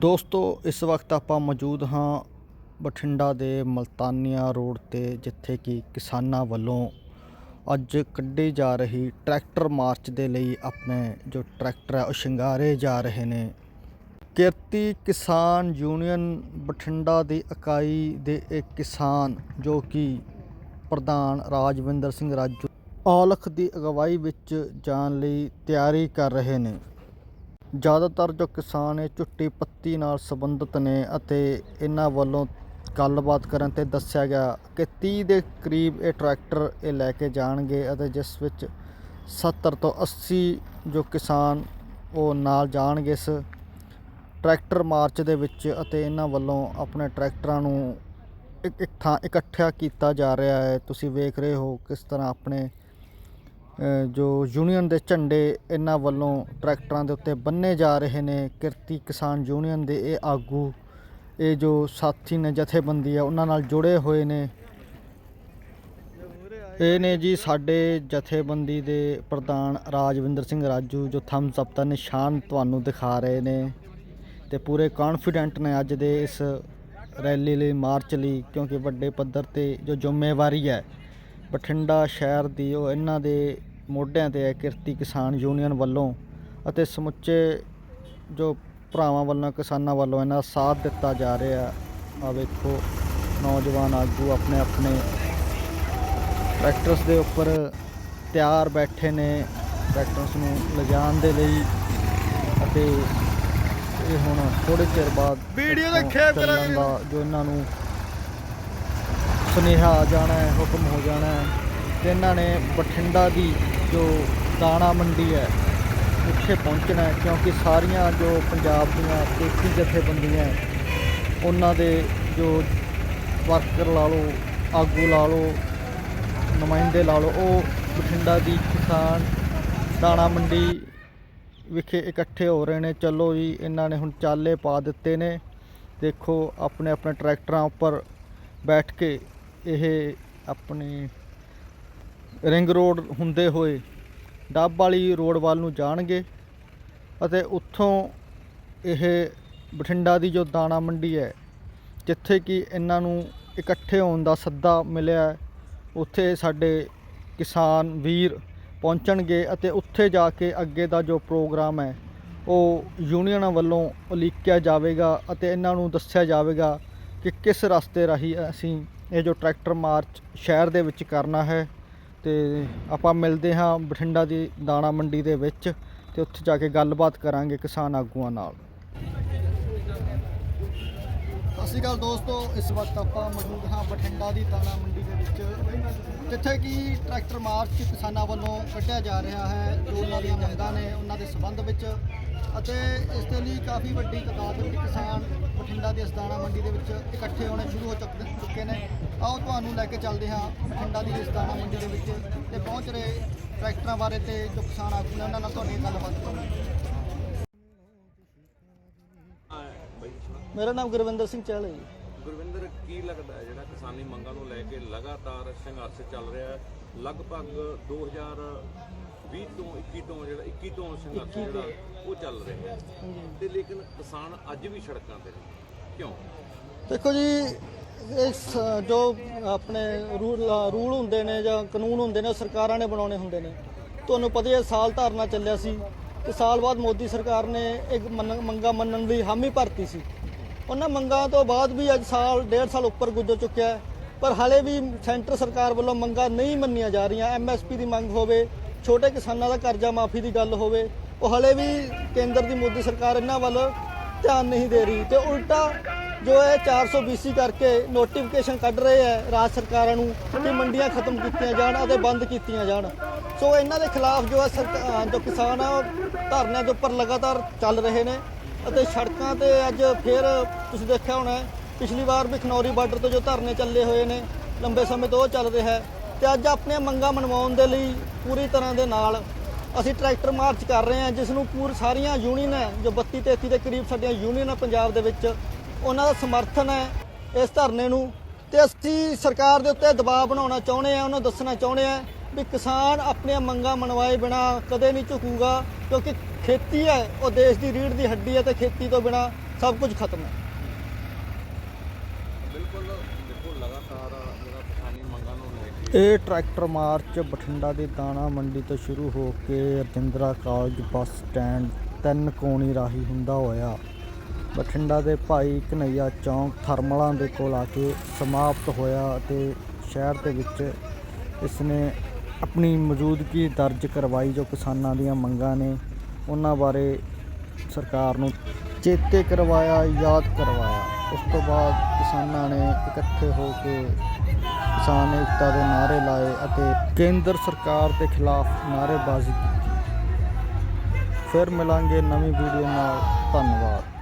ਦੋਸਤੋ, ਇਸ ਵਕਤ ਆਪਾਂ ਮੌਜੂਦ ਹਾਂ ਬਠਿੰਡਾ ਦੇ ਮਲਤਾਨੀਆ ਰੋਡ ਤੇ, ਜਿੱਥੇ ਕਿ ਕਿਸਾਨਾਂ ਵੱਲੋਂ ਅੱਜ ਕੱਢੀ ਜਾ ਰਹੀ ਟਰੈਕਟਰ ਮਾਰਚ ਦੇ ਲਈ ਆਪਣੇ ਜੋ ਟਰੈਕਟਰ ਹੈ ਉਹ ਸ਼ਿੰਗਾਰੇ ਜਾ ਰਹੇ ਨੇ। ਕਿਰਤੀ ਕਿਸਾਨ ਯੂਨੀਅਨ ਬਠਿੰਡਾ ਦੀ ਇਕਾਈ ਦੇ ਇੱਕ ਕਿਸਾਨ ਜੋ ਕਿ ਪ੍ਰਧਾਨ ਰਾਜਵਿੰਦਰ ਸਿੰਘ ਰਾਜੂ, ਔਲਖ ਦੀ ਅਗਵਾਈ ਵਿੱਚ ਜਾਣ ਲਈ ਤਿਆਰੀ ਕਰ ਰਹੇ ਨੇ। ਜ਼ਿਆਦਾਤਰ ਜੋ ਕਿਸਾਨ ਇਹ ਝੁੱਟੀ ਪੱਤੀ ਨਾਲ ਸੰਬੰਧਿਤ ਨੇ ਅਤੇ ਇਹਨਾਂ ਵੱਲੋਂ ਗੱਲਬਾਤ ਕਰਨ ਤੇ ਦੱਸਿਆ ਗਿਆ ਕਿ 30 ਦੇ ਕਰੀਬ ਇਹ ਟਰੈਕਟਰ ਇਹ ਲੈ ਕੇ ਜਾਣਗੇ ਅਤੇ ਜਿਸ ਵਿੱਚ 70 ਤੋਂ 80 ਜੋ ਕਿਸਾਨ ਉਹ ਨਾਲ ਜਾਣਗੇ ਇਸ ਟਰੈਕਟਰ ਮਾਰਚ ਦੇ ਵਿੱਚ ਅਤੇ ਇਹਨਾਂ ਵੱਲੋਂ ਆਪਣੇ ਟਰੈਕਟਰਾਂ ਨੂੰ ਇੱਕ ਇੱਕ ਥਾਂ ਇਕੱਠਿਆ ਕੀਤਾ ਜਾ ਰਿਹਾ ਹੈ। ਤੁਸੀਂ ਵੇਖ ਰਹੇ ਹੋ ਕਿਸ ਤਰ੍ਹਾਂ ਆਪਣੇ ਜੋ ਯੂਨੀਅਨ ਦੇ ਝੰਡੇ ਇਹਨਾਂ ਵੱਲੋਂ ਟਰੈਕਟਰਾਂ ਦੇ ਉੱਤੇ ਬੰਨੇ ਜਾ ਰਹੇ ਨੇ, ਕਿਰਤੀ ਕਿਸਾਨ ਯੂਨੀਅਨ ਦੇ ਇਹ ਆਗੂ, ਇਹ ਜੋ ਸਾਥੀ ਨੇ, ਜਥੇਬੰਦੀ ਆ, ਉਹਨਾਂ ਨਾਲ ਜੁੜੇ ਹੋਏ ਨੇ। ਇਹ ਨੇ ਜੀ ਸਾਡੇ ਜਥੇਬੰਦੀ ਦੇ ਪ੍ਰਧਾਨ ਰਾਜਵਿੰਦਰ ਸਿੰਘ ਰਾਜੂ, ਜੋ ਥੰਬਸ ਅਪ ਦਾ ਨਿਸ਼ਾਨ ਤੁਹਾਨੂੰ ਦਿਖਾ ਰਹੇ ਨੇ ਤੇ ਪੂਰੇ ਕੌਨਫੀਡੈਂਟ ਨੇ ਅੱਜ ਦੇ ਇਸ ਰੈਲੀ ਲਈ, ਮਾਰਚ ਲਈ, ਕਿਉਂਕਿ ਵੱਡੇ ਪੱਧਰ ਤੇ ਜੋ ਜ਼ਿੰਮੇਵਾਰੀ ਹੈ, ਬਠਿੰਡਾ ਸ਼ਹਿਰ ਦੀ, ਉਹ ਇਹਨਾਂ ਦੇ ਮੋਢਿਆਂ ਤੇ ਹੈ ਕਿਰਤੀ ਕਿਸਾਨ ਯੂਨੀਅਨ ਵੱਲੋਂ ਅਤੇ ਸਮੁੱਚੇ ਜੋ ਭਰਾਵਾਂ ਵੱਲੋਂ ਕਿਸਾਨਾਂ ਵੱਲੋਂ ਇਹਨਾਂ ਦਾ ਸਾਥ ਦਿੱਤਾ ਜਾ ਰਿਹਾ ਆ ਵੇਖੋ ਨੌਜਵਾਨ ਆਗੂ ਆਪਣੇ ਆਪਣੇ ਟਰੈਕਟਰਸ ਦੇ ਉੱਪਰ ਤਿਆਰ ਬੈਠੇ ਨੇ ਟਰੈਕਟਰਸ ਨੂੰ ਲਿਜਾਣ ਦੇ ਲਈ ਅਤੇ ਇਹ ਹੁਣ ਥੋੜੇ ਚਿਰ ਬਾਅਦ ਵੀਡੀਓ ਦਾ ਖੇਪ ਕਰਾਂਗੇ। ਜੋ ਇਹਨਾਂ ਨੂੰ ਸੁਨੇਹਾ ਆ ਜਾਣਾ ਹੈ ਹੁਕਮ ਹੋ ਜਾਣਾ ਹੈ ਤੇ ਇਹਨਾਂ ਨੇ ਬਠਿੰਡਾ ਦੀ ਜੋ ਦਾਣਾ ਮੰਡੀ ਹੈ, ਉੱਥੇ ਪਹੁੰਚਣਾ ਹੈ, ਕਿਉਂਕਿ ਸਾਰੀਆਂ ਜੋ ਪੰਜਾਬ ਦੀਆਂ ਖੇਤੀ ਜਥੇਬੰਦੀਆਂ ਉਹਨਾਂ ਦੇ ਜੋ ਵਰਕਰ ਲਾ ਲਓ, ਆਗੂ ਲਾ ਲਓ, ਨੁਮਾਇੰਦੇ ਲਾ ਲਓ, ਉਹ ਬਠਿੰਡਾ ਦੀ ਕਿਸਾਨ ਦਾਣਾ ਮੰਡੀ ਵਿਖੇ ਇਕੱਠੇ ਹੋ ਰਹੇ ਨੇ। ਚਲੋ ਜੀ, ਇਹਨਾਂ ਨੇ ਹੁਣ ਚਾਲੇ ਪਾ ਦਿੱਤੇ ਨੇ। ਦੇਖੋ ਆਪਣੇ ਆਪਣੇ ਟਰੈਕਟਰਾਂ ਉੱਪਰ ਬੈਠ ਕੇ ਇਹ ਆਪਣੀ ਰਿੰਗ ਰੋਡ ਹੁੰਦੇ ਹੋਏ ਡੱਬ ਵਾਲੀ ਰੋਡ ਵੱਲ ਨੂੰ ਜਾਣਗੇ ਅਤੇ ਉੱਥੋਂ ਇਹ ਬਠਿੰਡਾ ਦੀ ਜੋ ਦਾਣਾ ਮੰਡੀ ਹੈ, ਜਿੱਥੇ ਕਿ ਇਹਨਾਂ ਨੂੰ ਇਕੱਠੇ ਹੋਣ ਦਾ ਸੱਦਾ ਮਿਲਿਆ ਉੱਥੇ ਸਾਡੇ ਕਿਸਾਨ ਵੀਰ ਪਹੁੰਚਣਗੇ ਅਤੇ ਉੱਥੇ ਜਾ ਕੇ ਅੱਗੇ ਦਾ ਜੋ ਪ੍ਰੋਗਰਾਮ ਹੈ, ਉਹ ਯੂਨੀਅਨਾਂ ਵੱਲੋਂ ਉਲੀਕਿਆ ਜਾਵੇਗਾ ਅਤੇ ਇਹਨਾਂ ਨੂੰ ਦੱਸਿਆ ਜਾਵੇਗਾ ਕਿ ਕਿਸ ਰਸਤੇ ਰਾਹੀਂ ਅਸੀਂ ਇਹ ਜੋ ਟਰੈਕਟਰ ਮਾਰਚ ਸ਼ਹਿਰ ਦੇ ਵਿੱਚ ਕਰਨਾ ਹੈ। ਤੇ ਆਪਾਂ ਮਿਲਦੇ ਹਾਂ ਬਠਿੰਡਾ ਦੀ ਦਾਣਾ ਮੰਡੀ ਦੇ ਵਿੱਚ ਤੇ ਉੱਥੇ ਜਾ ਕੇ ਗੱਲਬਾਤ ਕਰਾਂਗੇ ਕਿਸਾਨ ਆਗੂਆਂ ਨਾਲ। ਸਤਿ ਸ਼੍ਰੀ ਅਕਾਲ ਦੋਸਤੋ, ਇਸ ਵਕਤ ਆਪਾਂ ਮੌਜੂਦ ਹਾਂ ਬਠਿੰਡਾ ਦੀ ਦਾਣਾ ਮੰਡੀ ਦੇ ਵਿੱਚ, ਜਿੱਥੇ ਕਿ ਟਰੈਕਟਰ ਮਾਰਚ ਕਿਸਾਨਾਂ ਵੱਲੋਂ ਕੱਢਿਆ ਜਾ ਰਿਹਾ ਹੈ, ਜੋ ਉਹਨਾਂ ਦੀਆਂ ਮੰਗਾਂ ਨੇ ਉਹਨਾਂ ਦੇ ਸੰਬੰਧ ਵਿੱਚ ਅਤੇ ਇਸ ਦੇ ਲਈ ਕਾਫੀ ਵੱਡੀ ਤਾਦਾਦ ਵਿੱਚ ਕਿਸਾਨ ਬਠਿੰਡਾ ਦੀ ਦਾਣਾ ਮੰਡੀ ਦੇ ਵਿੱਚ ਇਕੱਠੇ ਹੋਣੇ ਸ਼ੁਰੂ ਹੋ ਚੁੱਕ- ਚੁੱਕੇ ਨੇ। ਆਓ ਤੁਹਾਨੂੰ ਲੈ ਕੇ ਚੱਲਦੇ ਹਾਂ ਬਠਿੰਡਾ ਦੀ ਦਾਣਾ ਮੰਡੀ ਦੇ ਵਿੱਚ ਤੇ ਪਹੁੰਚ ਰਹੇ ਟਰੈਕਟਰਾਂ ਬਾਰੇ ਤੇ ਜੋ ਕਿਸਾਨ ਆਗੂ ਨੇ ਉਹਨਾਂ ਨਾਲ ਤੁਹਾਡੀ ਗੱਲਬਾਤ ਕਰਾਂਗੇ ਮੇਰਾ ਨਾਮ ਗੁਰਵਿੰਦਰ ਸਿੰਘ ਚਹਿਲ ਹੈ ਜੀ। ਗੁਰਵਿੰਦਰ ਕੀ ਲੱਗਦਾ ਹੈ ਜਿਹੜਾ ਕਿਸਾਨੀ ਮੰਗਾਂ ਨੂੰ ਲੈ ਕੇ ਲਗਾਤਾਰ ਸੰਘਰਸ਼ ਚੱਲ ਰਿਹਾ ਹੈ? ਲਗਭਗ 2020 ਤੋਂ 21 ਤੋਂ ਜਿਹੜਾ 21 ਤੋਂ ਸੰਘਰਸ਼ ਜਿਹੜਾ ਉਹ ਚੱਲ ਰਿਹਾ ਹੈ। ਤੇ ਲੇਕਿਨ ਕਿਸਾਨ ਅੱਜ ਵੀ ਸੜਕਾਂ ਤੇ ਨੇ। ਕਿਉਂ? ਦੇਖੋ ਜੀ ਇਸ ਜੋ ਆਪਣੇ ਰੂਲ ਰੂਲ ਹੁੰਦੇ ਨੇ ਜਾਂ ਕਾਨੂੰਨ ਹੁੰਦੇ ਨੇ ਉਹ ਸਰਕਾਰਾਂ ਨੇ ਬਣਾਉਣੇ ਹੁੰਦੇ ਨੇ। ਤੁਹਾਨੂੰ ਪਤਾ ਹੀ ਸਾਲ ਧਾਰਨਾ ਚੱਲਿਆ ਸੀ ਤੇ ਸਾਲ ਬਾਅਦ ਮੋਦੀ ਸਰਕਾਰ ਨੇ ਇੱਕ ਮੰਗਾਂ ਮੰਨਣ ਦੀ ਹਾਮੀ ਭਰਤੀ ਸੀ। ਉਹਨਾਂ ਮੰਗਾਂ ਤੋਂ ਬਾਅਦ ਵੀ ਅੱਜ ਸਾਲ, ਡੇਢ ਸਾਲ ਉੱਪਰ ਗੁਜ਼ਰ ਚੁੱਕਿਆ ਹੈ। ਪਰ ਹਾਲੇ ਵੀ ਸੈਂਟਰ ਸਰਕਾਰ ਵੱਲੋਂ ਮੰਗਾਂ ਨਹੀਂ ਮੰਨੀਆਂ ਜਾ ਰਹੀਆਂ। ਐਮਐਸਪੀ ਦੀ ਮੰਗ ਹੋਵੇ, ਛੋਟੇ ਕਿਸਾਨਾਂ ਦਾ ਕਰਜ਼ਾ ਮਾਫੀ ਦੀ ਗੱਲ ਹੋਵੇ, ਉਹ ਹਾਲੇ ਵੀ ਕੇਂਦਰ ਦੀ ਮੋਦੀ ਸਰਕਾਰ ਇਹਨਾਂ ਵੱਲ ਧਿਆਨ ਨਹੀਂ ਦੇ ਰਹੀ। ਤੇ ਉਲਟਾ ਜੋ ਹੈ 420 ਕਰਕੇ ਨੋਟੀਫਿਕੇਸ਼ਨ ਕੱਢ ਰਹੇ ਹੈ ਰਾਜ ਸਰਕਾਰਾਂ ਨੂੰ ਕਿ ਮੰਡੀਆਂ ਖਤਮ ਕੀਤੀਆਂ ਜਾਣ ਅਤੇ ਬੰਦ ਕੀਤੀਆਂ ਜਾਣ। ਸੋ ਇਹਨਾਂ ਦੇ ਖਿਲਾਫ ਜੋ ਹੈ ਸਰਕ- ਜੋ ਕਿਸਾਨ ਆ, ਉਹ ਧਰਨਿਆਂ ਦੇ ਉੱਪਰ ਲਗਾਤਾਰ ਚੱਲ ਰਹੇ ਨੇ। ਅਤੇ ਸੜਕਾਂ ਤੇ ਅੱਜ ਫਿਰ ਤੁਸੀਂ ਦੇਖਿਆ ਹੋਣਾ ਪਿਛਲੀ ਵਾਰ ਵੀ ਖਨੌਰੀ ਬਾਰਡਰ ਤੋਂ ਜੋ ਧਰਨੇ ਚੱਲੇ ਹੋਏ ਨੇ, ਲੰਬੇ ਸਮੇਂ ਤੋਂ ਉਹ ਚੱਲ ਰਿਹਾ ਹੈ। ਤੇ ਅੱਜ ਆਪਣੀਆਂ ਮੰਗਾਂ ਮਨਵਾਉਣ ਦੇ ਲਈ ਪੂਰੀ ਤਰ੍ਹਾਂ ਦੇ ਨਾਲ ਅਸੀਂ ਟਰੈਕਟਰ ਮਾਰਚ ਕਰ ਰਹੇ ਹਾਂ, ਜਿਸ ਨੂੰ ਪੂਰ ਸਾਰੀਆਂ ਯੂਨੀਅਨ ਹੈ, ਜੋ 32 33 ਦੇ ਕਰੀਬ ਸਾਡੀਆਂ ਯੂਨੀਅਨ ਪੰਜਾਬ ਦੇ ਵਿੱਚ, ਉਹਨਾਂ ਦਾ ਸਮਰਥਨ ਹੈ ਇਸ ਧਰਨੇ ਨੂੰ। ਤੇ ਅਸੀਂ ਸਰਕਾਰ ਦੇ ਉੱਤੇ ਦਬਾਅ ਬਣਾਉਣਾ ਚਾਹੁੰਦੇ ਆ ਉਹਨੂੰ ਦੱਸਣਾ ਚਾਹੁੰਦੇ ਆ ਵੀ ਕਿਸਾਨ ਆਪਣੀਆਂ ਮੰਗਾਂ ਮਨਵਾਏ ਬਿਨਾ ਕਦੇ ਨਹੀਂ ਝੁਕੂਗਾ, ਕਿਉਂਕਿ ਖੇਤੀ ਹੈ ਉਹ ਦੇਸ਼ ਦੀ ਰੀੜ੍ਹ ਦੀ ਹੱਡੀ ਹੈ ਤੇ ਖੇਤੀ ਤੋਂ ਬਿਨਾ ਸਭ ਕੁਝ ਖਤਮ ਹੈ। ਬਿਲਕੁਲ ਦੇਖੋ ਲਗਾਤਾਰ ਜਿਹੜਾ ਕਿਸਾਨੀ ਮੰਗਾਂ ਨੂੰ ਲੈ ਕੇ ਇਹ ਟਰੈਕਟਰ ਮਾਰਚ ਬਠਿੰਡਾ ਦੇ ਦਾਣਾ ਮੰਡੀ ਤੋਂ ਸ਼ੁਰੂ ਹੋ ਕੇ ਰਜਿੰਦਰਾ ਕਾਲਜ ਬੱਸ ਸਟੈਂਡ ਤਿੰਨ ਕੋਣੀ ਰਾਹੀਂ ਹੁੰਦਾ ਹੋਇਆ। ਬਠਿੰਡਾ ਦੇ ਭਾਈ ਕਨਈਆ ਚੌਂਕ ਥਰਮਲਾਂ ਦੇ ਕੋਲ ਆ ਕੇ ਸਮਾਪਤ ਹੋਇਆ ਅਤੇ ਸ਼ਹਿਰ ਦੇ ਵਿੱਚ ਇਸ ਨੇ ਆਪਣੀ ਮੌਜੂਦਗੀ ਦਰਜ ਕਰਵਾਈ ਜੋ ਕਿਸਾਨਾਂ ਦੀਆਂ ਮੰਗਾਂ ਨੇ। ਉਹਨਾਂ ਬਾਰੇ ਸਰਕਾਰ ਨੂੰ ਚੇਤੇ ਕਰਵਾਇਆ, ਯਾਦ ਕਰਵਾਇਆ। ਉਸ ਤੋਂ ਬਾਅਦ ਕਿਸਾਨਾਂ ਨੇ ਇਕੱਠੇ ਹੋ ਕੇ ਕਿਸਾਨ ਏਕਤਾ ਦੇ ਨਾਅਰੇ ਲਾਏ ਅਤੇ ਕੇਂਦਰ ਸਰਕਾਰ ਦੇ ਖਿਲਾਫ ਨਾਅਰੇਬਾਜ਼ੀ ਕੀਤੀ। ਫਿਰ ਮਿਲਾਂਗੇ ਨਵੀਂ ਵੀਡੀਓ ਨਾਲ। ਧੰਨਵਾਦ।